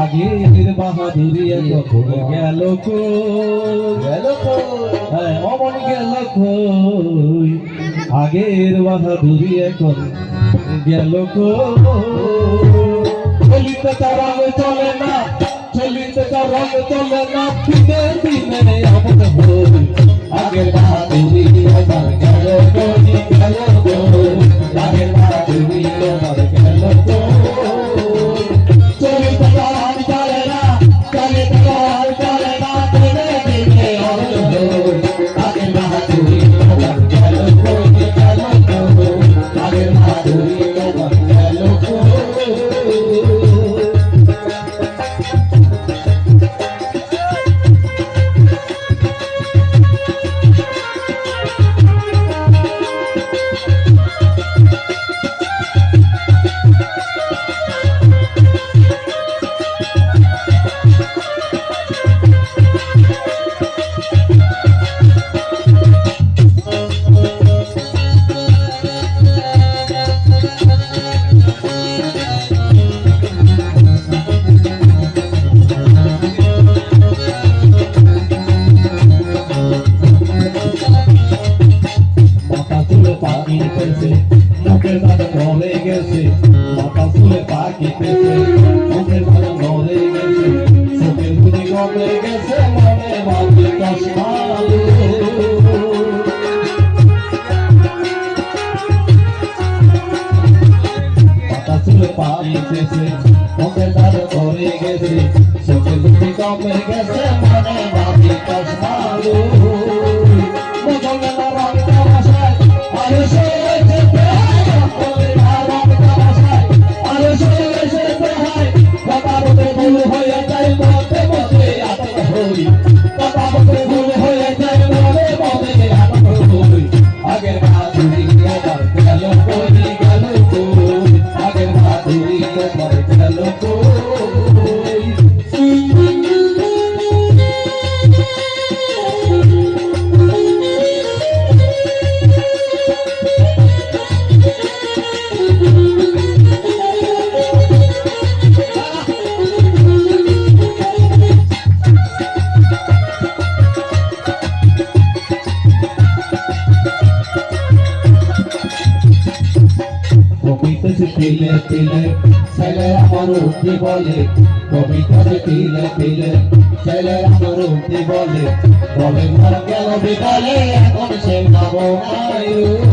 আগের বাহাদুরি কখন গেল গেল হ্যাঁ অমন গেল কই? আগের বাহাদুরি এখন গেল কই? চলিতে তার রঙ চলে না চলিতে তার রঙ চলে की पैसे मुझे धन गौरे कैसे? माता सुलेखा की पैसे मुझे धन गौरे कैसे? सुखे मुझे गौरे कैसे? माने माते कष्टाले माता सुलेखा की पैसे मुझे धन गौरे कैसे? జీవిత మరదలకు কবিতাছে তিলে তিলে, ছেলে আমার উঠি বলে কবিতাছে তিলে তিলে, ছেলে আমার উঠি বলে বলে মন গেল বিকালে এখন সে ভাবো নাই